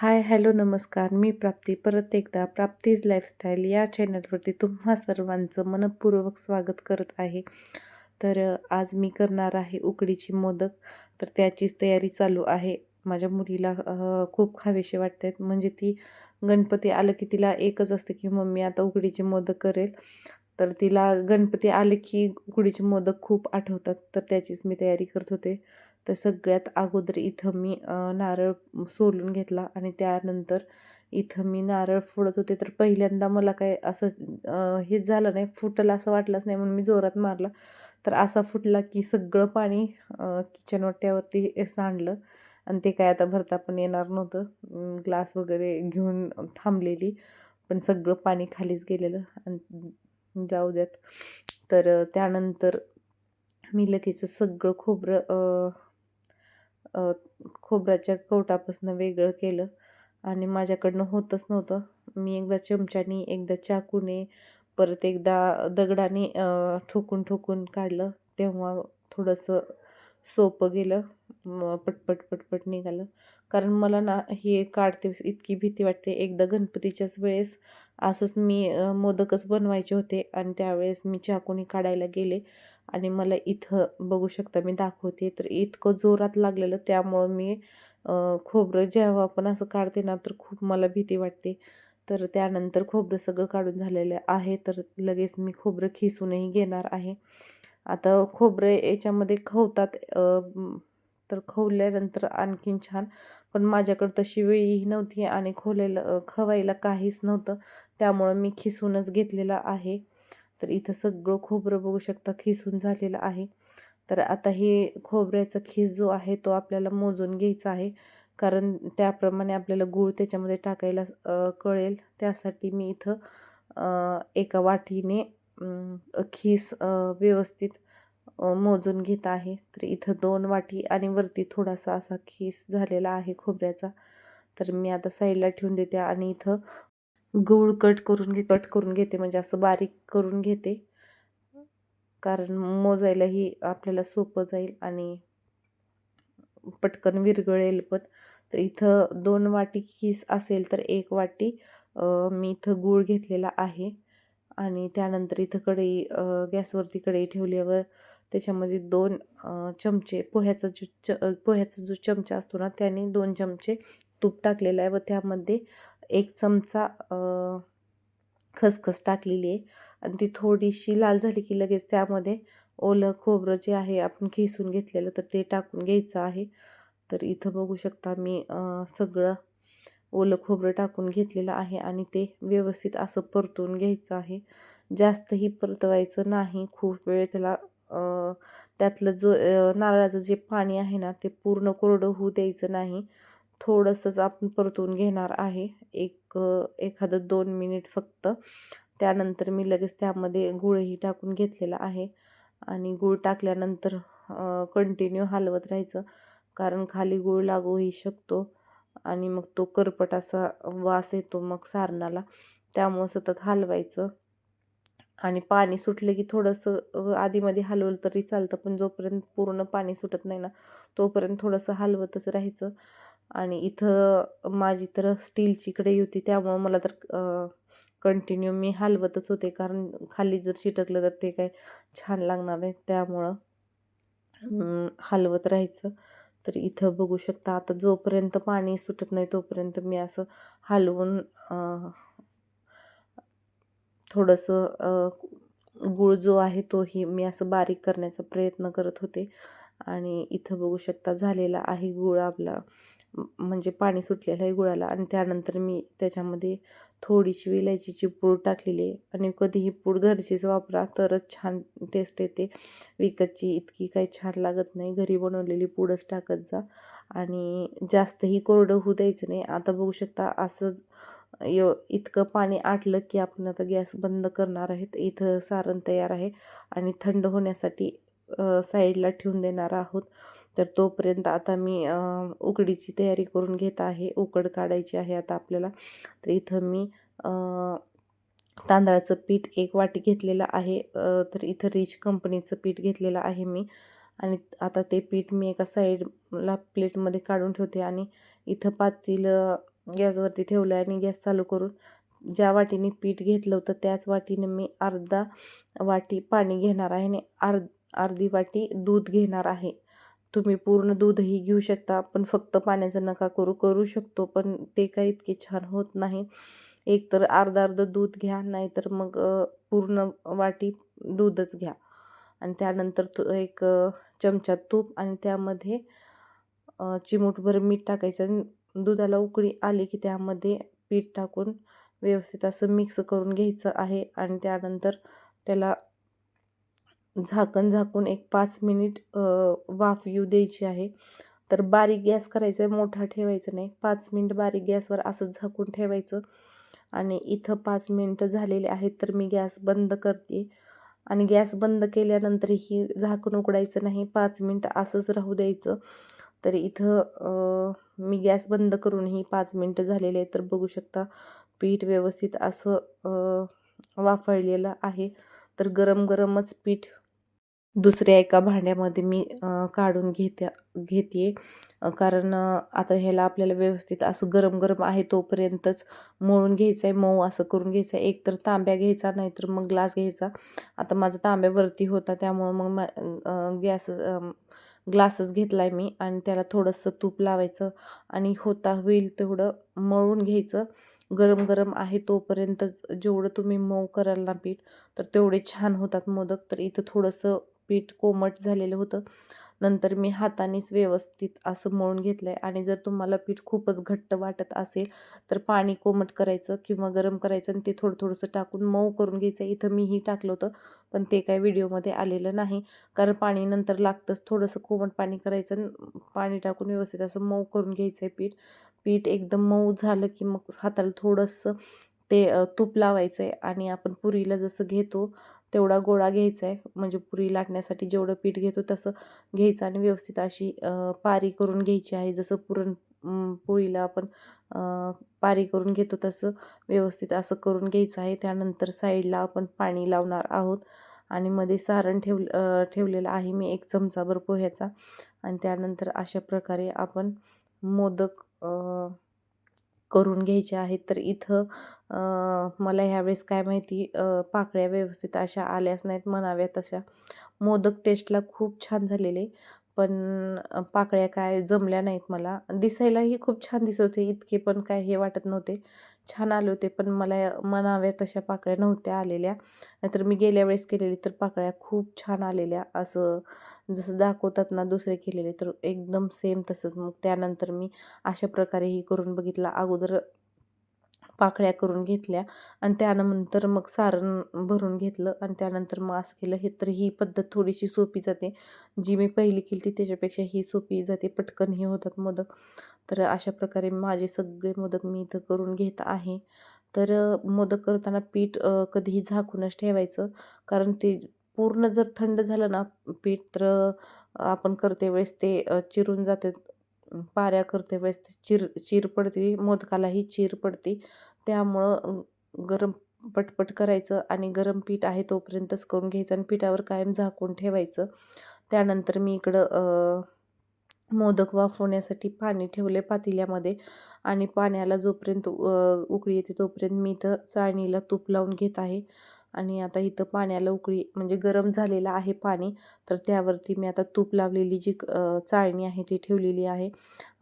Hi hello नमस्कार. मी प्राप्ती. परत एकदा प्राप्तीज लाईफस्टाईल या चॅनलवरती तुम्हा सर्वांचं मनपूर्वक स्वागत करत आहे. तर आज मी करणार आहे उकडीची मोदक. तर त्याचीच तयारी चालू आहे. माझ्या मुलीला खूप खावेसे वाटत आहेत म्हणजे ती गणपती आलं की तिला एकच असते की मम्मी आता उकडीचे मोदक करेल. तर तिला गणपती आले की उकडीचे मोदक खूप आठवतात. तर त्याचीच मी तयारी करत होते. तर सगळ्यात अगोदर इथं मी नारळ सोलून घेतला आणि त्यानंतर इथं मी नारळ फोडत होते. तर पहिल्यांदा मला काय असं हे हेच झालं नाही फुटलं असं वाटलंच नाही म्हणून मी जोरात मारला. तर असा फुटला की सगळं पाणी किचन वाट्यावरती सांडलं आणि ते काय आता भरता पण येणार नव्हतं. ग्लास वगैरे घेऊन थांबलेली पण सगळं पाणी खालीच गेलेलं आणि जाऊ द्यात. तर त्यानंतर मी लगेच सगळं खोबरं खोबऱ्याच्या कवटापासून वेगळं केलं आणि माझ्याकडनं होतच नव्हतं. मी एकदा चमच्याने एकदा चाकूने परत एकदा दगडाने ठोकून ठोकून काढलं. तेव्हा थोडंसं सोपं गेलं. पटपट पटपट निघालं. कारण मला ना हे काढते इतकी भीती वाटते. एकदा गणपतीच्याच वेळेस असंच मी मोदकच बनवायचे होते आणि त्यावेळेस मी चाकूने काढायला गेले. आणि मला इथं बघू शकता मी दाखवते. तर इतकं जोरात लागलेलं त्यामुळं मी खोबरं जेव्हा आपण असं काढते ना तर खूप मला भीती वाटते. तर त्यानंतर खोबरं सगळं काढून झालेलं आहे. तर लगेच मी खोबरं खिसूनही घेणार आहे. आता खोबरं याच्यामध्ये खवतात तर खवल्यानंतर आणखीन छान. पण माझ्याकडं तशी वेळीही नव्हती आणि खोलेलं खवायला काहीच नव्हतं. त्यामुळं मी खिसूनच घेतलेलं आहे. तर इथं सगळं खोबरं बघू शकता खिसून झालेलं आहे. तर आता हे खोबऱ्याचा खीस जो आहे तो आपल्याला मोजून घ्यायचा आहे. कारण त्याप्रमाणे आपल्याला गूळ त्याच्यामध्ये टाकायला कळेल. त्यासाठी मी इथं एका वाटीने खीस व्यवस्थित मोजून घेत आहे. तर इथं दोन वाटी आणि वरती थोडासा असा खीस झालेला आहे खोबऱ्याचा. तर मी आता साईडला ठेवून देते आणि इथं गूळ कट करून घे कट करून घेते म्हणजे असं बारीक करून घेते. कारण मोजायलाही आपल्याला सोपं जाईल आणि पटकन विरघळेल पण. तर इथं दोन वाटी खीस असेल तर एक वाटी मी इथं गूळ घेतलेला आहे. आणि त्यानंतर इथं कढई गॅसवरती कढई ठेवल्यावर त्याच्यामध्ये दोन चमचे पोह्याचा जो च पोह्याचा जो चमचा असतो ना त्याने दोन चमचे तूप टाकलेलं आहे व त्यामध्ये एक चमचा खसखस टाकलेली आहे. आणि ती थोडीशी लाल झाली की लगेच त्यामध्ये ओलं खोबरं जे आहे आपण खिसून घेतलेलं तर ते टाकून घ्यायचं आहे. तर इथं बघू शकता मी सगळं ओलं खोबरं टाकून घेतलेलं आहे आणि ते व्यवस्थित असं परतून घ्यायचं आहे. जास्तही परतवायचं नाही. खूप वेळ त्याला त्यातलं जो नारळाचं जे पाणी आहे ना ते पूर्ण कोरडं होऊ द्यायचं नाही. थोडंसंच आपण परतून घेणार आहे. एक एखादं दोन मिनिट फक्त. त्यानंतर मी लगेच त्यामध्ये गुळही टाकून घेतलेला आहे. आणि गूळ टाकल्यानंतर कंटिन्यू हलवत राहायचं. कारण खाली गूळ लागूही शकतो. आणि मग तो करपट असा वास येतो मग सारणाला. त्यामुळं सतत हलवायचं. आणि पाणी सुटलं की थोडंसं आधीमध्ये हलवलं तरी चालतं. पण जोपर्यंत पूर्ण पाणी सुटत नाही ना तोपर्यंत थोडंसं हलवतच राहायचं. आणि इथं माझी तर स्टीलची कढई होती त्यामुळं मला तर कंटिन्यू मी हलवतच होते. कारण खाली जर चिटकलं तर ते काय छान लागणार नाही. त्यामुळं हलवत राहायचं. तर इथं बघू शकता आता जोपर्यंत पाणी सुटत नाही तोपर्यंत मी असं हलवून थोडंसं गूळ जो आहे तोही मी असं बारीक करण्याचा प्रयत्न करत होते. आणि इथं बघू शकता झालेला आहे गूळ आपला. म्हणजे पाणी सुटलेलं आहे गुळाला. आणि त्यानंतर मी त्याच्यामध्ये थोडीशी विलायचीची पूड टाकलेली आहे. आणि कधीही पूड घरचीच वापरा तरच छान टेस्ट येते. विकतची इतकी काही छान लागत नाही. घरी बनवलेली पूडच टाकत जा. आणि जास्तही कोरडं होऊ द्यायचं नाही. आता बघू शकता असंच यो इतकं पाणी आटलं की आपण आता गॅस बंद करणार आहेत. इथं सारण तयार आहे. आणि थंड होण्यासाठी साईडला ठेवून देणार आहोत. तर तोपर्यंत आता मी उकडीची तयारी करून घेत आहे. उकड काढायची आहे आता आपल्याला. तर इथं मी तांदळाचं पीठ एक वाटी घेतलेलं आहे. तर इथं रिच कंपनीचं पीठ घेतलेलं आहे मी. आणि आता ते पीठ मी एका साईडला प्लेटमध्ये काढून ठेवते आणि इथं पातील गॅसवरती ठेवलं आहे आणि गॅस चालू करून ज्या वाटीने पीठ घेतलं होतं त्याच वाटीने मी अर्धा वाटी पाणी घेणार आहे आणि अर्ध अर्धी वाटी दूध घेणार आहे. तुम्ही पूर्ण दूधही घेऊ शकता. पण फक्त पाण्याचं नका करू करू शकतो पण ते काही इतके छान होत नाही. एक तर अर्धा अर्ध दूध घ्या नाहीतर मग पूर्ण वाटी दूधच घ्या. आणि त्यानंतर तू एक चमचा तूप आणि त्यामध्ये चिमूटभर मीठ टाकायचं आणि दुधाला उकळी आली की त्यामध्ये पीठ टाकून व्यवस्थित असं मिक्स करून घ्यायचं आहे. आणि त्यानंतर त्याला झाकण झाकून एक पाच मिनिट वाफ येऊ द्यायची आहे. तर बारीक गॅस करायचा आहे मोठा ठेवायचा नाही. पाच मिनिट बारीक गॅसवर असंच झाकून ठेवायचं. आणि इथं पाच मिनटं झालेले आहेत तर मी गॅस बंद करते. आणि गॅस बंद केल्यानंतरही झाकण उघडायचं नाही पाच मिनटं असंच राहू द्यायचं. तर इथं मी गॅस बंद करूनही पाच मिनटं झालेले आहेत. तर बघू शकता पीठ व्यवस्थित असं वाफळलेलं आहे. तर गरम गरमच पीठ दुसऱ्या एका भांड्यामध्ये मी काढून घेत्या घेते कारण आता ह्याला आपल्याला व्यवस्थित असं गरम गरम आहे तोपर्यंतच मळून घ्यायचं आहे मऊ असं करून घ्यायचं आहे एक तर तांब्या घ्यायचा नाहीतर मग ग्लास घ्यायचा. आता माझा तांब्यावरती होता त्यामुळं मग गॅस ग्लासच घेतला आहे मी आणि त्याला थोडंसं तूप लावायचं आणि होता होईल तेवढं मळून घ्यायचं. गरम गरम आहे तोपर्यंतच जेवढं तुम्ही मऊ कराल ना पीठ तर तेवढे छान होतात मोदक. तर इथं थोडंसं पीठ कोमट झालेलं होतं. नंतर मी हातानेच व्यवस्थित असं मळून घेतलं आहे आणि जर तुम्हाला पीठ खूपच घट्ट वाटत असेल तर पाणी कोमट करायचं किंवा गरम करायचं आणि ते थोडं थोडंसं टाकून मऊ करून घ्यायचं. इथं मीही टाकलं होतं पण ते काय व्हिडिओमध्ये आलेलं नाही. कारण पाणी नंतर लागतंच. थोडंसं कोमट पाणी करायचं आणि पाणी टाकून व्यवस्थित असं मऊ करून घ्यायचं आहे पीठ. पीठ एकदम मऊ झालं की मग हाताला थोडंसं ते तूप लावायचं आहे आणि आपण पुरीला जसं घेतो तेवढा गोळा घ्यायचा आहे. म्हणजे पुरी लाटण्यासाठी जेवढं पीठ घेतो तसं घ्यायचं आणि व्यवस्थित अशी पारी करून घ्यायची आहे. जसं पुरण पोळीला आपण पारी करून घेतो तसं व्यवस्थित असं करून घ्यायचं आहे. त्यानंतर साईडला आपण पाणी लावणार आहोत. आणि मध्ये सारण ठेव ठेवलेलं आहे. मी एक चमचाभर पोह्याचा. आणि त्यानंतर अशा प्रकारे आपण मोदक करून घ्यायचे आहेत. तर इथं मला ह्यावेळेस काय माहिती पाकळ्या व्यवस्थित अशा आल्याच नाहीत म्हणाव्या तशा मोदक टेस्टला खूप छान झालेले पण पाकळ्या काय जमल्या नाहीत मला. दिसायलाही खूप छान दिसत होते इतके पण काय हे वाटत नव्हते. छान आले होते पण मला म्हणाव्या तशा पाकळ्या नव्हत्या आलेल्या. नाहीतर मी गेल्या वेळेस केलेली तर पाकळ्या खूप छान आलेल्या असं जसं दाखवतात ना दुसरे केलेले तर एकदम सेम तसंच. मग त्यानंतर मी अशा प्रकारेही करून बघितला. अगोदर पाकळ्या करून घेतल्या आणि त्यानंतर मग सारण भरून घेतलं आणि त्यानंतर मग असं केलं. हे तर ही पद्धत थोडीशी सोपी जाते. जी मी पहिली केली ती त्याच्यापेक्षा ही सोपी जाते. पटकन हे होतात मोदक. तर अशा प्रकारे माझे सगळे मोदक मी इथं करून घेत आहे. तर मोदक करताना पीठ कधीही झाकूनच ठेवायचं. कारण ते पूर्ण जर थंड झालं ना पीठ तर आपण करते वेळेस ते चिरून जाते. पाऱ्या करते वेळेस ते चिर चीर पडते मोदकालाही चीर पडते. त्यामुळं गरम पटपट करायचं आणि गरम पीठ आहे तोपर्यंतच करून घ्यायचं आणि पिठावर कायम झाकून ठेवायचं. त्यानंतर मी इकडं मोदक वाफवण्यासाठी पाणी ठेवले पातेल्यामध्ये आणि पाण्याला जोपर्यंत उकळी येते तोपर्यंत मी इथं चाळणीला तूप लावून घेत आहे. आणि आता इथं पाण्याला उकळी म्हणजे गरम झालेलं आहे पाणी तर त्यावरती मी आता तूप लावलेली जी चाळणी आहे ती ठेवलेली आहे.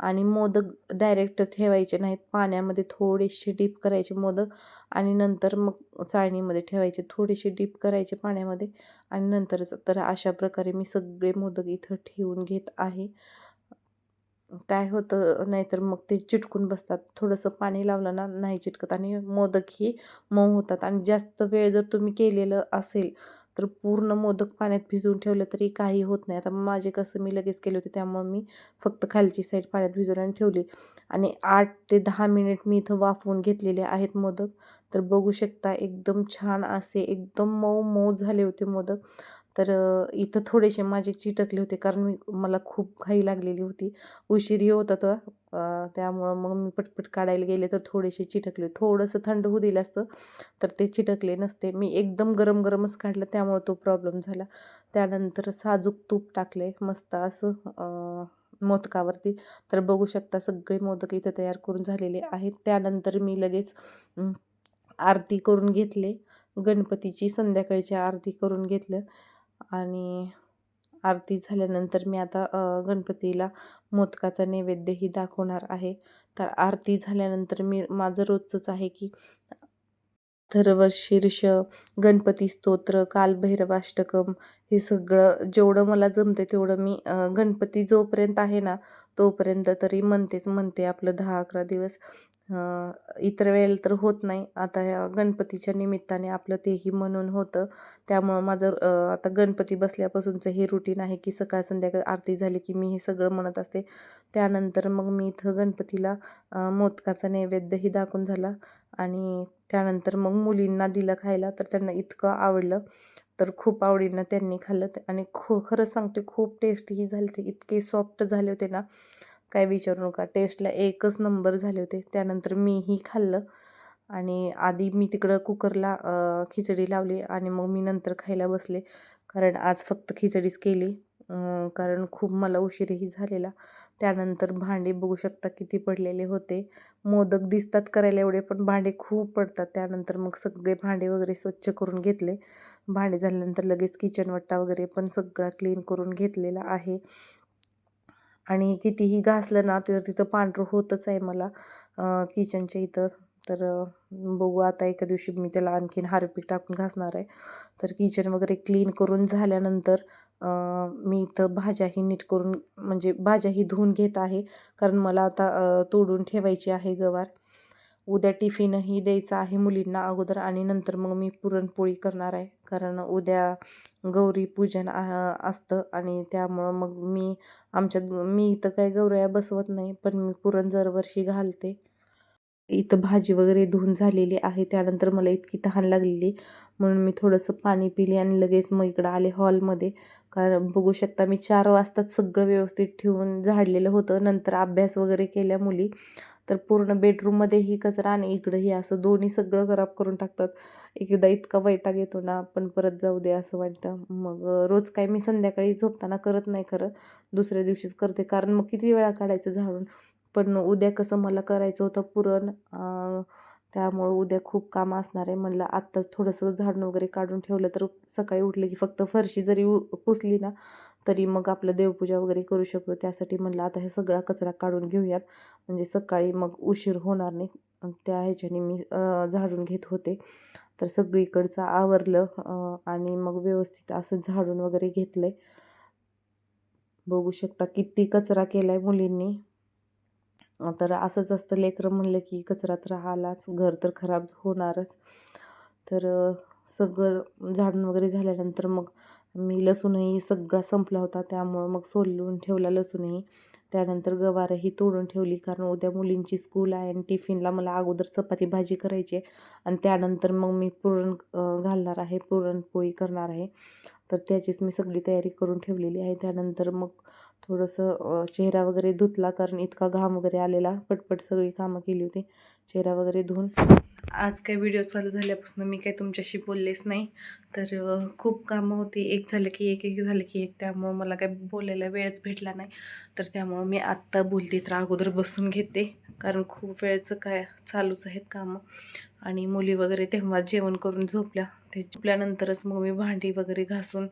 आणि मोदक डायरेक्ट ठेवायचे नाहीत पाण्यामध्ये थोडेसे डीप करायचे मोदक आणि नंतर मग चाळणीमध्ये ठेवायचे थोडेसे डीप करायचे पाण्यामध्ये आणि नंतरच तर अशा प्रकारे मी सगळे मोदक इथं ठेवून घेत आहे. काय होतं नाहीतर मग ते चिटकून बसतात. थोडंसं पाणी लावलं ना नाही चिटकत आणि मोदक ही मऊ होतात. आणि जास्त वेळ जर तुम्ही केलेलं असेल तर पूर्ण मोदक पाण्यात भिजवून ठेवलं तरी काही होत नाही. आता माझे कसं मी लगेच केले होते त्यामुळे मी फक्त खालची साईड पाण्यात भिजवून ठेवली. आणि आठ ते दहा मिनिट मी इथं वाफवून घेतलेले आहेत मोदक. तर बघू शकता एकदम छान असे एकदम मऊ मऊ झाले होते मोदक. तर इथं थोडेसे माझे चिटकले होते कारण मी मला खूप घाई लागलेली होती. उशीरही होता तर त्यामुळं मग मी पटपट काढायला गेले तर थोडेसे चिटकले. थोडंसं थंड होऊ दिलं असतं तर ते चिटकले नसते. मी एकदम गरम गरमच काढलं त्यामुळं तो प्रॉब्लेम झाला. त्यानंतर साजूक तूप टाकले मस्त असं मोदकावरती. तर बघू शकता सगळे मोदक इथे तयार करून झालेले आहेत. त्यानंतर मी लगेच आरती करून घेतले. गणपतीची संध्याकाळची आरती करून घेतलं. आणि आरती झाल्यानंतर मी आता गणपतीला मोदकाचा नैवेद्यही दाखवणार आहे. तर आरती झाल्यानंतर मी माझं रोजचंच आहे की थर्वशीर्ष गणपती स्तोत्र कालभैरवाष्टकम हे सगळं जेवढं मला जमते तेवढं मी गणपती जोपर्यंत आहे ना तोपर्यंत तरी म्हणतेच म्हणते आपलं दहा अकरा दिवस. इतर वेळेला तर होत नाही. आता ह्या गणपतीच्या निमित्ताने आपलं तेही म्हणून होतं. त्यामुळं माझं आता गणपती बसल्यापासूनचं हे रुटीन आहे की सकाळ संध्याकाळ आरती झाली की मी हे सगळं म्हणत असते. त्यानंतर मग मी इथं गणपतीला मोदकाचा नैवेद्यही दाखवून झाला. आणि त्यानंतर मग मुलींना दिलं खायला तर त्यांना इतकं आवडलं. तर खूप आवडीनं त्यांनी खाल्लं. आणि खो खरं सांगते खूप टेस्टीही झाले ते इतके सॉफ्ट झाले होते ना. काय विचारू नका. टेस्टला एकच नंबर झाले होते. त्यानंतर मीही खाल्लं. आणि आधी मी तिकडं कुकरला खिचडी लावली आणि मग मी नंतर खायला बसले. कारण आज फक्त खिचडीच केली. कारण खूप मला उशीरही झालेला. त्यानंतर भांडे बघू शकता किती पडलेले होते. मोदक दिसतात करायला एवढे पण भांडे खूप पडतात. त्यानंतर मग सगळे भांडे वगैरे स्वच्छ करून घेतले. भांडे झाल्यानंतर लगेच किचन वट्टा वगैरे पण सगळा क्लीन करून घेतलेला आहे. आणि कितीही घासलं ना तर तिथं पांढरं होतच आहे मला किचनच्या इथं. तर बघू आता एका दिवशी मी त्याला आणखीन हारपीक टाकून घासणार आहे. तर किचन वगैरे क्लीन करून झाल्यानंतर मी इथं भाज्याही नीट करून म्हणजे भाज्याही धुवून घेत आहे. कारण मला आता तोडून ठेवायची आहे गवार. उद्या टिफिनही द्यायचा आहे मुलींना अगोदर आणि नंतर मग मी पुरणपोळी करणार आहे. कारण उद्या गौरी पूजन आ- असतं आणि त्यामुळं मग मी आमच्यात मी इथं काही गौऱ्या बसवत नाही पण मी पुरण दरवर्षी घालते. इथं भाजी वगैरे धुवून झालेली आहे त्यानंतर मला इतकी तहान लागलेली. म्हणून मी थोडंसं पाणी पिले आणि लगेच मग इकडं आले हॉलमध्ये. कारण बघू शकता मी चार वाजताच सगळं व्यवस्थित ठेवून झाडलेलं होतं. नंतर अभ्यास वगैरे केल्या मुली. तर पूर्ण बेडरूममध्येही कचरा आणि इकडंही असं दोन्ही सगळं खराब करून टाकतात. एकदा इतका वैताग येतो ना पण परत जाऊ दे असं वाटतं. मग रोज काय मी संध्याकाळी झोपताना करत नाही खरं. दुसऱ्या दिवशीच करते. कारण मग किती वेळा काढायचं झाडून? पण उद्या कसं मला करायचं होतं पुरण? त्यामुळं उद्या खूप काम असणार आहे. म्हणलं आत्ताच थोडंसं झाडून वगैरे काढून ठेवलं तर सकाळी उठले की फक्त फरशी जरी उ पुसली ना तरी मग आपलं देवपूजा वगैरे करू शकतो. त्यासाठी म्हणलं आता हे सगळा कचरा काढून घेऊयात. म्हणजे सकाळी मग उशीर होणार नाही. त्या ह्याच्याने मी झाडून घेत होते. तर सगळीकडचं आवरलं आणि मग व्यवस्थित असं झाडून वगैरे घेतलं बघू शकता किती कचरा केला आहे मुलींनी. तर असंच असतं. लेकरं म्हणलं की कचरा तर आलाच घर तर खराब होणारच. तर सगळं झाडून वगैरे झाल्यानंतर मग मी लसूणही सगळा संपला होता त्यामुळं मग सोलून ठेवला लसूणही. त्यानंतर गवारही तोडून ठेवली कारण उद्या मुलींची स्कूल आहे आणि टिफिनला मला अगोदर चपाती भाजी करायची आहे. आणि त्यानंतर मग मी पुरण घालणार आहे पुरणपोळी करणार आहे. तर त्याचीच मी सगळी तयारी करून ठेवलेली आहे. त्यानंतर मग थोडंसं चेहरा वगैरे धुतला कारण इतका घाम वगैरे आलेला. पटपट सगळी कामं केली होती. चेहरा वगैरे धुवून आज काय व्हिडिओ चालू झाल्यापासून मी काही तुमच्याशी बोललेच नाही. तर खूप कामं होती. एक झालं की एक एक झालं की एक. त्यामुळं मला काय बोलायला वेळच भेटला नाही. तर त्यामुळं मी आत्ता बोलते तर अगोदर बसून घेते. कारण खूप वेळचं काय चालूच आहेत कामं. आणि मुली वगैरे तेव्हा जेवण करून झोपल्या. ते झोपल्यानंतरच मग मी भांडी वगैरे घासून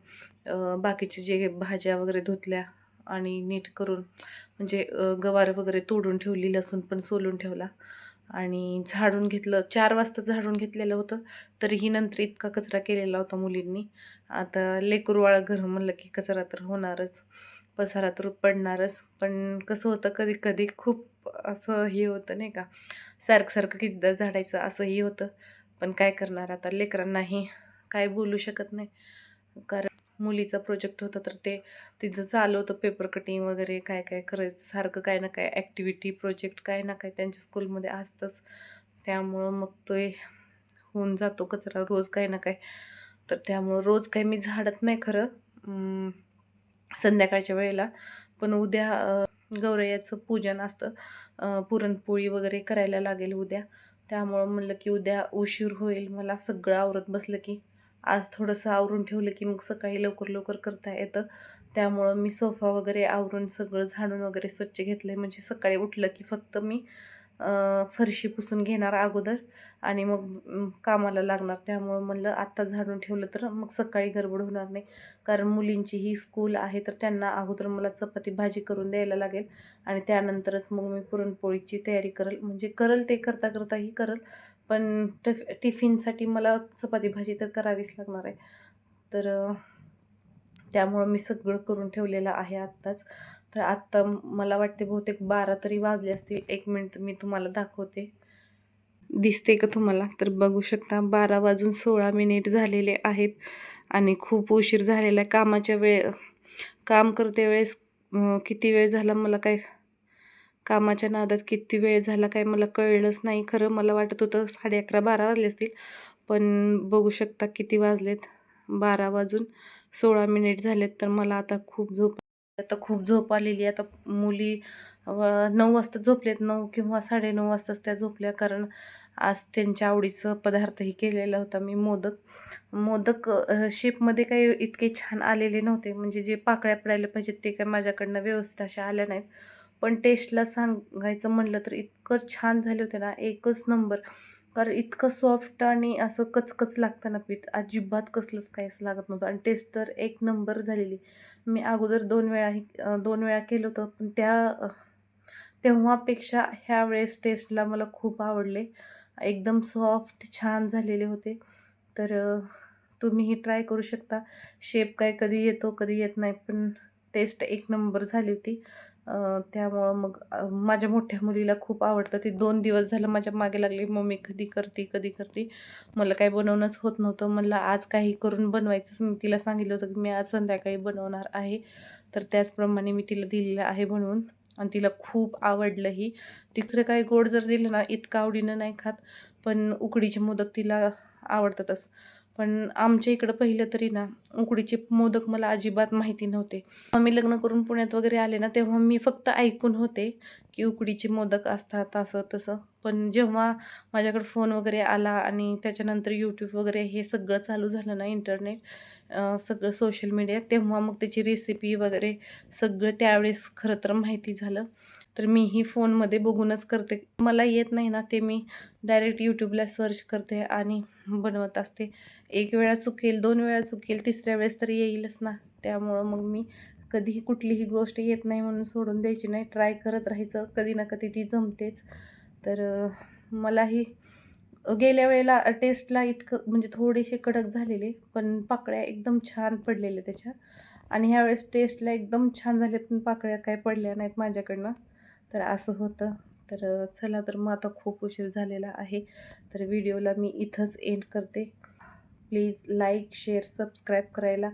बाकीचे जे भाज्या वगैरे धुतल्या आणि नीट करून म्हणजे गवार वगैरे तोडून ठेवली लसूण पण सोलून ठेवला. आणि झाडून घेतलं चार वाजता झाडून घेतलेलं होतं तरीही नंतर इतका कचरा केलेला होता मुलींनी. आता लेकरवाळा घर म्हणलं की कचरा तर होणारच पसारा तर पडणारच पण कसं होतं कधी कधी खूप असं हे होतं नाही का सारखं सारखं कितीदा झाडायचं असंही होतं. पण काय करणार आता लेकरांनाही काय बोलू शकत नाही. कारण मुलीचा प्रोजेक्ट होता तर ते तिचं चालू होतं पेपर कटिंग वगैरे काय काय करायचं सारखं काय ना काय ॲक्टिव्हिटी प्रोजेक्ट काय ना काय त्यांच्या स्कूलमध्ये असतंच. त्यामुळं मग ते होऊन जातो कचरा रोज काय ना काय. तर त्यामुळं रोज काही मी झाडत नाही खरं. संध्याकाळच्या वेळेला. पण उद्या गौरयाचं पूजन असतं. पुरणपोळी वगैरे करायला लागेल उद्या. त्यामुळं म्हणलं की उद्या उशीर होईल. मला सगळं आवरत बसलं की आज थोडंसं आवरून ठेवलं की मग सकाळी लवकर लवकर करता येतं. त्यामुळं मी सोफा वगैरे आवरून सगळं झाडून वगैरे स्वच्छ घेतलं आहे म्हणजे सकाळी उठलं की फक्त मी फरशी पुसून घेणार अगोदर आणि मग कामाला लागणार. त्यामुळं म्हणलं आत्ता झाडून ठेवलं तर मग सकाळी गडबड होणार नाही. कारण मुलींची ही स्कूल आहे तर त्यांना अगोदर मला चपाती भाजी करून द्यायला लागेल आणि त्यानंतरच मग मी पुरणपोळीची तयारी करेल. म्हणजे करल ते करता करताही करल. पण टिफ टिफिनसाठी मला चपाती भाजी तर करावीच लागणार आहे. तर त्यामुळं मी सगळं करून ठेवलेलं आहे आत्ताच. तर आत्ता मला वाटते बहुतेक बारा तरी वाजले असतील. एक मिनिट मी तुम्हाला दाखवते. दिसते का तुम्हाला? तर बघू शकता बारा वाजून सोळा मिनिट झालेले आहेत आणि खूप उशीर झालेला आहे. कामाच्या वेळे काम करते वेळेस किती वेळ झाला मला काय कामाच्या नादात किती वेळ झाला काय मला कळलंच नाही. खरं मला वाटत होतं साडे अकरा बारा वाजले असतील. पण बघू शकता किती वाजलेत. बारा वाजून सोळा मिनिट झालेत. तर मला आता खूप झोप आता खूप झोप आलेली आहे. आता मुली नऊ वाजता झोपलेत. नऊ किंवा साडेनऊ वाजताच त्या झोपल्या. कारण आज त्यांच्या आवडीचं पदार्थही केलेला होता मी मोदक. मोदक शेपमध्ये काही इतके छान आलेले नव्हते. म्हणजे जे पाकळ्या पडायला पाहिजेत ते काय माझ्याकडनं व्यवस्थित अशा आल्या नाहीत. पण टेस्टला सांगायचं म्हणलं तर इतकं छान झाले होते ना एकच नंबर. कारण इतकं सॉफ्ट आणि असं कचकच लागतं ना पीठ अजिबात कसलंच काहीच लागत नव्हतं. आणि टेस्ट तर एक नंबर झालेली. मी अगोदर दोन वेळाही दोन वेळा केलं होतं पण त्या तेव्हापेक्षा ह्या वेळेस टेस्टला मला खूप आवडले. एकदम सॉफ्ट छान झालेले होते. तर तुम्हीही ट्राय करू शकता. शेप काय कधी येतो कधी येत नाही पण टेस्ट एक नंबर झाली होती. त्यामुळं मग माझ्या मोठ्या मुलीला खूप आवडतं. ती दोन दिवस झालं माझ्या मागे लागली मम्मी कधी करते कधी करते? मला काही बनवणंच होत नव्हतं. म्हणलं आज काही करून बनवायचंच मी तिला सांगितलं होतं की मी आज संध्याकाळी बनवणार आहे. तर त्याचप्रमाणे मी तिला दिलेलं आहे बनवून. आणि तिला खूप आवडलंही. तिसरं काही गोड जर दिलं ना इतकं आवडीनं नाही खात. पण उकडीचे मोदक तिला आवडतातच. पण आमच्या इकडं पहिलं तरी ना उकडीचे मोदक मला अजिबात माहिती नव्हते. मी लग्न करून पुण्यात वगैरे आले ना तेव्हा मी फक्त ऐकून होते की उकडीचे मोदक असतात असं तसं. पण जेव्हा माझ्याकडे फोन वगैरे आला आणि त्याच्यानंतर यूट्यूब वगैरे हे सगळं चालू झालं ना इंटरनेट सगळं सोशल मीडिया तेव्हा मग त्याची रेसिपी वगैरे सगळं त्यावेळेस खरं तर माहिती झालं. तर मी ही फोनमध्ये बघूनच करते. मला येत नाही ना ते मी डायरेक्ट यूट्यूबला सर्च करते आणि बनवत असते. एक वेळा चुकेल दोन वेळा चुकेल तिसऱ्या वेळेस तर येईलच ना. त्यामुळं मग मी कधीही कुठलीही गोष्ट येत नाही म्हणून सोडून द्यायची नाही. ट्राय करत राहायचं. कधी ना कधी ती जमतेच. तर मलाही गेल्या वेळेला टेस्टला इतकं म्हणजे थोडेसे कडक झालेले पण पाकळ्या एकदम छान पडलेल्या त्याच्या. आणि ह्यावेळेस टेस्टला एकदम छान झाले पण पाकळ्या काय पडल्या नाहीत माझ्याकडनं. तर असं होतं. तर चला तर मग आता खूप उशीर झालेला आहे. तर व्हिडिओला मी इथंच एंड करते. प्लीज लाईक शेअर सबस्क्राईब करायला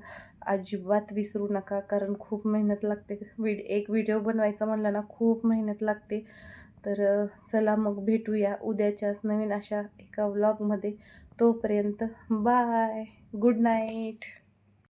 अजिबात विसरू नका. कारण खूप मेहनत लागते. विड एक व्हिडिओ बनवायचा म्हणलं ना खूप मेहनत लागते. तर चला मग भेटूया उद्याच्याच नवीन अशा एका व्लॉगमध्ये तोपर्यंत बाय गुड नाईट